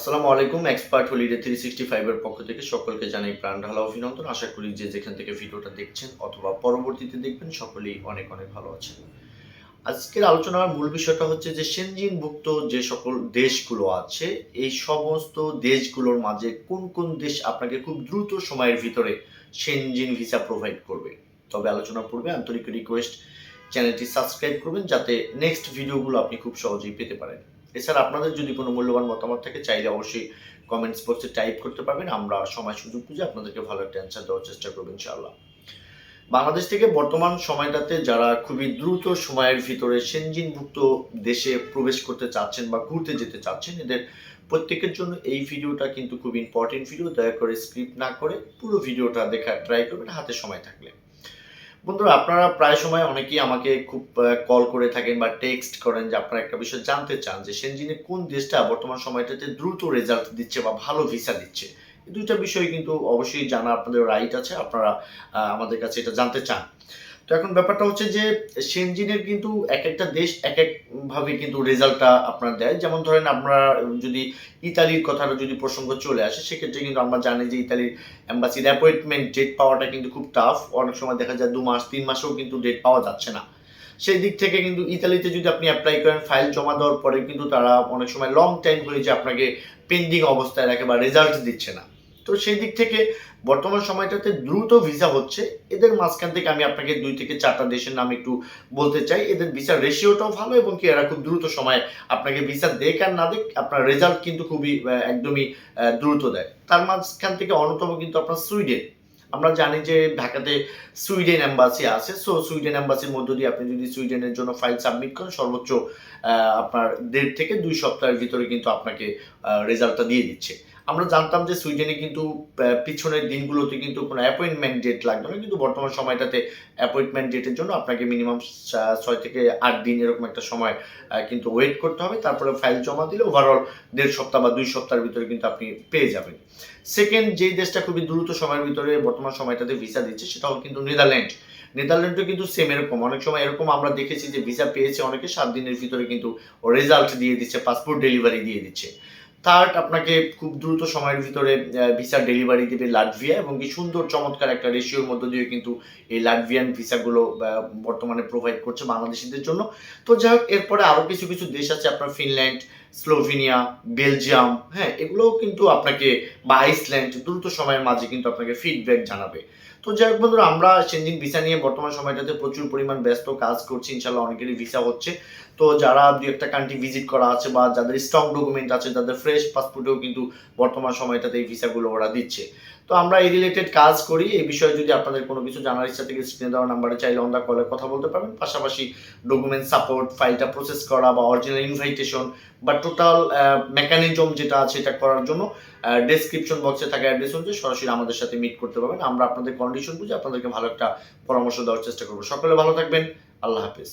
আসসালামু আলাইকুম expert holiday three sixty ফাইভের পক্ষ থেকে সকলকে জানাই প্রাণ ঢালা অভিনন্দন। আশা করি যে যেখান থেকে ভিডিওটা দেখছেন অথবা পরবর্তীতে দেখবেন, সকলেই অনেক অনেক ভালো আছেন। আজকের আলোচনার মূল বিষয়টা হচ্ছে যে সেনজিনভুক্ত যে সকল দেশগুলো আছে, এই সমস্ত দেশগুলোর মাঝে কোন কোন দেশ আপনাকে খুব দ্রুত সময়ের ভিতরে সেনজিন ভিসা প্রোভাইড করবে? তবে আলোচনা পূর্বে আন্তরিক রিকোয়েস্ট চ্যানেলটি সাবস্ক্রাইব করবেন যাতে নেক্সট ভিডিওগুলো আপনি খুব সহজেই পেতে পারেন। এছাড়া আপনাদের যদি কোনো মূল্যবান মতামত থাকে, চাইলে অবশ্যই কমেন্টস বক্সে টাইপ করতে পারবেন। আমরা সময় সুযোগ বুঝে আপনাদেরকে ভালো একটা অ্যান্সার দেওয়ার চেষ্টা করব ইনশাআল্লাহ। বাংলাদেশ থেকে বর্তমান সময়টাতে যারা খুবই দ্রুত সময়ের ভিতরে সেনজিনভুক্ত দেশে প্রবেশ করতে চাচ্ছেন বা ঘুরতে যেতে চাচ্ছেন, এদের প্রত্যেকের জন্য এই ভিডিওটা কিন্তু খুব ইম্পর্টেন্ট ভিডিও দয়া করে স্ক্রিপ্ট না করে পুরো ভিডিওটা দেখা ট্রাই করবেন, হাতে সময় থাকলে। বন্ধুরা, আপনারা প্রায় সময় অনেকেই আমাকে খুব কল করে থাকেন বা টেক্সট করেন যে আপনারা একটা বিষয় জানতে চান যে সেনজিনে কোন দেশটা বর্তমান সময়টাতে দ্রুত রেজাল্ট দিচ্ছে বা ভালো ভিসা দিচ্ছে। দুইটা বিষয় কিন্তু অবশ্যই জানা আপনাদের রাইট আছে, আপনারা আমাদের কাছে এটা জানতে চান। তো এখন ব্যাপারটা হচ্ছে যে সেনজিনের কিন্তু এক একটা দেশ এক এক ভাবে কিন্তু রেজাল্টটা আপনার দেয়। যেমন ধরেন আমরা যদি ইতালির কথাটা যদি প্রসঙ্গ চলে আসে, সেক্ষেত্রে কিন্তু আমরা জানি যে ইতালির অ্যাম্বাসির অ্যাপয়েন্টমেন্ট ডেট পাওয়াটা কিন্তু খুব টাফ অনেক সময় দেখা যায় দু মাস, তিন মাসেও কিন্তু ডেট পাওয়া যাচ্ছে না। সেই দিক থেকে কিন্তু ইতালিতে যদি আপনি অ্যাপ্লাই করেন ফাইল জমা দেওয়ার পরে কিন্তু তারা অনেক সময় লং টাইম হয়ে যে আপনাকে পেন্ডিং অবস্থায় রাখে বা রেজাল্ট দিচ্ছে না। তো সেই দিক থেকে বর্তমান সময়টাতে দ্রুত ভিসা হচ্ছে। এদের মাঝখান থেকে আমি আপনাকে দুই থেকে চারটা দেশের নাম একটু বলতে চাই। এদের ভিসার রেশিওটাও ভালো এবং কি এরা খুব দ্রুত সময়ে আপনাকে ভিসা দেখ আর না দেখ আপনার রেজাল্ট কিন্তু খুবই একদমই দ্রুত দেয়। তার মাঝখান থেকে অন্যতম কিন্তু আপনার সুইডেন। আমরা জানি যে ঢাকাতে সুইডেন অ্যাম্বাসি আছে। সো সুইডেন অ্যাম্বাসির মধ্য দিয়ে আপনি যদি সুইডেনের জন্য ফাইল সাবমিট করেন, সর্বোচ্চ আপনার দেড় থেকে দুই সপ্তাহের ভিতরে কিন্তু আপনাকে রেজাল্টটা দিয়ে দিচ্ছে। আমরা জানতাম যে সুইডেনে কিন্তু পিছনের দিনগুলোতে কিন্তু কোনো অ্যাপয়েন্টমেন্ট ডেট লাগবে না। কিন্তু বর্তমান সময়টাতে অ্যাপয়েন্টমেন্ট ডেটের জন্য আপনাকে মিনিমাম ছয় থেকে আট দিন এরকম একটা সময় কিন্তু ওয়েট করতে হবে। তারপরে ফাইল জমা দিলে ওভারঅল দেড় সপ্তাহ বা দুই সপ্তাহের ভিতরে কিন্তু আপনি পেয়ে যাবেন। সেকেন্ড যেই দেশটা খুবই দ্রুত সময়ের ভিতরে বর্তমান সময়টাতে ভিসা দিচ্ছে সেটা সেটাও কিন্তু নেদারল্যান্ড নেদারল্যান্ডও কিন্তু সেম এরকম। অনেক সময় এরকম আমরা দেখেছি যে ভিসা পেয়েছে অনেকে, সাত দিনের ভিতরে কিন্তু রেজাল্ট দিয়ে দিচ্ছে পাসপোর্ট ডেলিভারি দিয়ে দিচ্ছে। থার্ড আপনাকে খুব দ্রুত সময়ের ভিতরে ভিসা ডেলিভারি দেবে লাটভিয়া এবং কি সুন্দর চমৎকার একটা রেশিওর মধ্য দিয়ে কিন্তু এই লাটভিয়ান ভিসাগুলো বর্তমানে প্রোভাইড করছে বাংলাদেশিদের জন্য। তো যাই হোক, এরপরে আরও কিছু কিছু দেশ আছে, আপনার ফিনল্যান্ড স্লোভেনিয়া, বেলজিয়াম হ্যাঁ এগুলোও কিন্তু আপনাকে বা আইসল্যান্ড দ্রুত সময়ের মাঝে কিন্তু আপনাকে ফিডব্যাক জানাবে। তো যাই হোক বন্ধুরা, আমরা সেনজিন ভিসা নিয়ে বর্তমান সময়টাতে প্রচুর পরিমাণ ব্যস্ত কাজ করছি ইনশাল্লাহ অনেকেরই ভিসা হচ্ছে। তো যারা দু একটা কান্ট্রি ভিজিট করা আছে বা যাদের স্টক ডকুমেন্ট আছে তাদের ফ্রেশ পাসপোর্টেও কিন্তু বর্তমান সময়টাতে এই ভিসাগুলো ওরা দিচ্ছে। তো আমরা এই রিলেটেড কাজ করি, এই বিষয়ে যদি আপনাদের কোনো কিছু জানার ইচ্ছা থেকে স্ক্রিনে দেওয়া নাম্বারে চাইলে অন দ্য কলে কথা বলতে পারবেন। পাশাপাশি ডকুমেন্ট সাপোর্ট ফাইলটা প্রসেস করা বা অরিজিনাল ইনভাইটেশন বা টোটাল মেকানিজম যেটা আছে এটা করার জন্য ডেসক্রিপশন বক্সে থাকা অ্যাড্রেস অনুযায়ী সরাসরি আমাদের সাথে মিট করতে পারবেন। আমরা আপনাদের কন্ডিশন বুঝে আপনাদেরকে ভালো একটা পরামর্শ দেওয়ার চেষ্টা করব। সকলে ভালো থাকবেন। আল্লাহ হাফিজ।